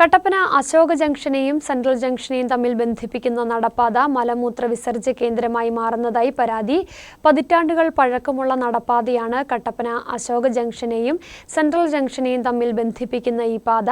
കട്ടപ്പന അശോക ജംഗ്ഷനെയും സെൻട്രൽ ജംഗ്ഷനെയും തമ്മിൽ ബന്ധിപ്പിക്കുന്ന നടപ്പാത മലമൂത്ര വിസർജ്യ കേന്ദ്രമായി മാറുന്നതായി പരാതി. പതിറ്റാണ്ടുകൾ പഴക്കമുള്ള നടപ്പാതയാണ് കട്ടപ്പന അശോക ജംഗ്ഷനെയും സെൻട്രൽ ജംഗ്ഷനെയും തമ്മിൽ ബന്ധിപ്പിക്കുന്ന ഈ പാത.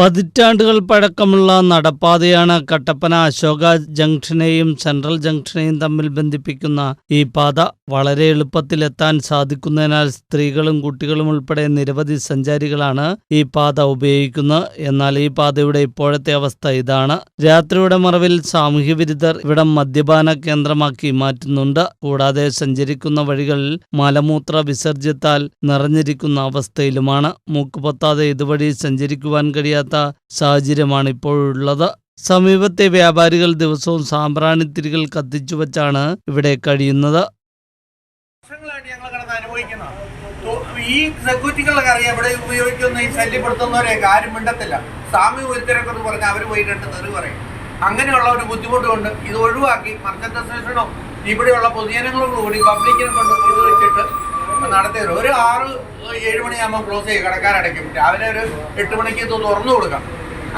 പതിറ്റാണ്ടുകൾ പഴക്കമുള്ള നടപ്പാതയാണ് കട്ടപ്പന അശോക ജംഗ്ഷനെയും സെൻട്രൽ ജംഗ്ഷനെയും തമ്മിൽ ബന്ധിപ്പിക്കുന്ന ഈ പാത. വളരെ എളുപ്പത്തിൽ എത്താൻ സാധിക്കുന്നതിനാൽ സ്ത്രീകളും കുട്ടികളും ഉൾപ്പെടെ നിരവധി സഞ്ചാരികളാണ് ഈ പാത ഉപയോഗിക്കുന്നത്. എന്നാൽ ഈ പാതയുടെ ഇപ്പോഴത്തെ അവസ്ഥ ഇതാണ്. രാത്രിയുടെ മറവിൽ സാമൂഹ്യ വിരുദ്ധർ ഇവിടം മദ്യപാന കേന്ദ്രമാക്കി മാറ്റുന്നുണ്ട്. കൂടാതെ സഞ്ചരിക്കുന്ന വഴികളിൽ മലമൂത്ര വിസർജ്യത്താൽ നിറഞ്ഞിരിക്കുന്ന അവസ്ഥയിലുമാണ്. മൂക്കുപൊത്താതെ ഇതുവഴി സഞ്ചരിക്കുവാൻ കഴിയാത്ത സാഹചര്യമാണ് ഇപ്പോഴുള്ളത്. സമീപത്തെ വ്യാപാരികൾ ദിവസവും സാമ്പ്രാണിത്തിരികൾ കത്തിച്ചു വച്ചാണ് ഇവിടെ കഴിയുന്നത്. ഈ സെക്യൂരിറ്റികളൊക്കെ അറിയാം ഇവിടെ ഉപയോഗിക്കുന്ന ഈ ശല്യപ്പെടുത്തുന്നവരെയൊക്കെ ആരും മിണ്ടത്തില്ല. സ്വാമി ഒരുത്തരൊക്കെ പറഞ്ഞാൽ അവർ പോയി രണ്ട് തെറി പറയും. അങ്ങനെയുള്ള ഒരു ബുദ്ധിമുട്ടുണ്ട്. ഇത് ഒഴിവാക്കി മർച്ചന്റ് അസോസിയേഷനോ ഇവിടെയുള്ള പൊതുജനങ്ങളോടുകൂടി പബ്ലിക്കിനെ കൊണ്ട് ഇത് വെച്ചിട്ട് നടത്തിയത്. ഒരു ആറ് ഏഴ് മണിയാകുമ്പോൾ ക്ലോസ് ചെയ്യും കടക്കാരടയ്ക്കും രാവിലെ ഒരു എട്ട് മണിക്ക് ഇത് തുറന്നു കൊടുക്കാം.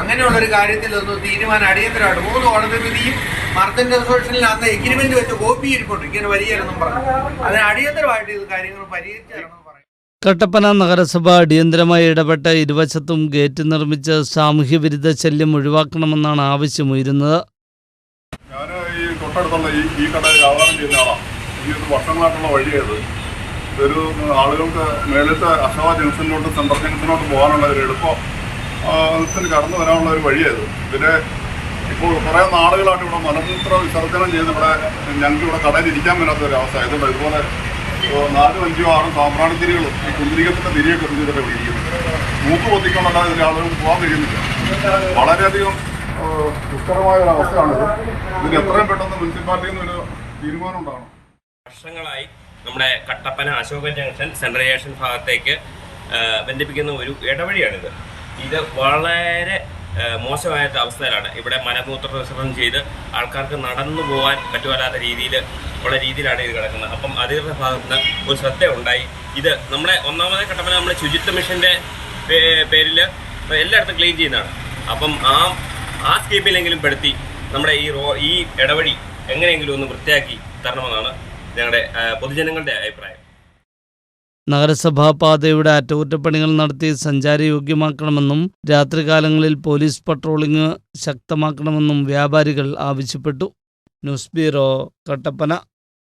അങ്ങനെയുള്ളൊരു കാര്യത്തിൽ ഒന്ന് തീരുമാനം അടിയന്തരമായിട്ട് മൂന്ന് കോടതി വിധിയും മർച്ചന്റ് റെസൊല്യൂഷനിൽ അന്ന് എഗ്രിമെന്റ് വെച്ച് കോപ്പി ഇരിപ്പുണ്ട് ഇങ്ങനെ വരികയെന്നും പറഞ്ഞു. അതിന് അടിയന്തരമായിട്ട് ഇത് കാര്യങ്ങൾ പരിഹരിച്ചു തരണമെന്ന് പറയും. കട്ടപ്പന നഗരസഭ അടിയന്തരമായി ഇടപെട്ട് ഇരുവശത്തും ഗേറ്റ് നിർമ്മിച്ച് സാമൂഹ്യ വിരുദ്ധ ശല്യം ഒഴിവാക്കണമെന്നാണ് ആവശ്യമുയരുന്നത്. ഞാൻ ഈ തൊട്ടടുത്തുള്ള ഈ ഈ കട വ്യാപാരം ചെയ്യുന്ന ആളാണ് ഈ ഒരു വർഷങ്ങളായിട്ടുള്ള വഴിയത് ഇതൊരു ആളുകൾക്ക് മേലത്തെ അശോക ജംഗ്ഷനിലോട്ട് സെൻട്രൽ ജംഗ്ഷനിലോട്ട് പോകാനുള്ള ഒരു എളുപ്പം ത്തിന് കടന്നു വരാനുള്ള ഒരു വഴിയായത് പിന്നെ ഇപ്പോൾ കുറേ നാളുകളായിട്ട് ഇവിടെ മലമൂത്ര വിസർജനം ചെയ്ത് ഇവിടെ ഞങ്ങൾക്ക് ഇവിടെ കടയിൽ ഇരിക്കാൻ ഒരു അവസ്ഥ. ആയതുകൊണ്ട് ഇതുപോലെ നാലും അഞ്ചോ ആറും സാമ്പ്രാണിത്തിരികളും ഈ കുന്തിരിക്കപ്പെട്ട തിരിയൊക്കെ ഇതിന്റെ ഇവിടെ ഇരിക്കുന്നത് മൂക്ക് പൊത്തിക്കൊണ്ടല്ലാതെ ഇതിന്റെ ആളുകൾ പോകാൻ കഴിയുന്നില്ല. വളരെയധികം ദുഷ്കരമായ ഒരു അവസ്ഥയാണിത്. ഇതിന് എത്രയും പെട്ടെന്ന് മുനിസിപ്പാലിറ്റിയിൽ ഒരു തീരുമാനം ഉണ്ടാകണം വർഷങ്ങളായി നമ്മുടെ Kattappana Ashoka junction central junction ഭാഗത്തേക്ക് ബന്ധിപ്പിക്കുന്ന ഒരു ഇടവഴിയാണിത്. ഇത് വളരെ മോശമായ അവസ്ഥയിലാണ്. ഇവിടെ മലമൂത്ര വിസർജനം ചെയ്ത് ആൾക്കാർക്ക് നടന്നു പോകാൻ പറ്റുമല്ലാത്ത രീതിയിൽ ഉള്ള രീതിയിലാണ് ഇത് കിടക്കുന്നത്. അപ്പം അധികൃത ഭാഗത്ത് ഒരു ശ്രദ്ധ ഉണ്ടായി. ഇത് നമ്മുടെ ഒന്നാമത് കട്ടപ്പന നമ്മുടെ ശുചിത്വ മിഷന്റെ പേരിൽ എല്ലായിടത്തും ക്ലീൻ ചെയ്യുന്നതാണ്. അപ്പം ആ ആ സ്കീമിലെങ്കിലും പെടുത്തി നമ്മുടെ ഈ റോ ഈ ഇടവഴി എങ്ങനെയെങ്കിലും ഒന്ന് വൃത്തിയാക്കി തരണമെന്നാണ് ഞങ്ങളുടെ പൊതുജനങ്ങളുടെ അഭിപ്രായം. നഗരസഭാ പാതയുടെ അറ്റകുറ്റപ്പണികൾ നടത്തി സഞ്ചാരയോഗ്യമാക്കണമെന്നും രാത്രികാലങ്ങളിൽ പോലീസ് പട്രോളിംഗ് ശക്തമാക്കണമെന്നും വ്യാപാരികൾ ആവശ്യപ്പെട്ടു. News bureau Kattappana.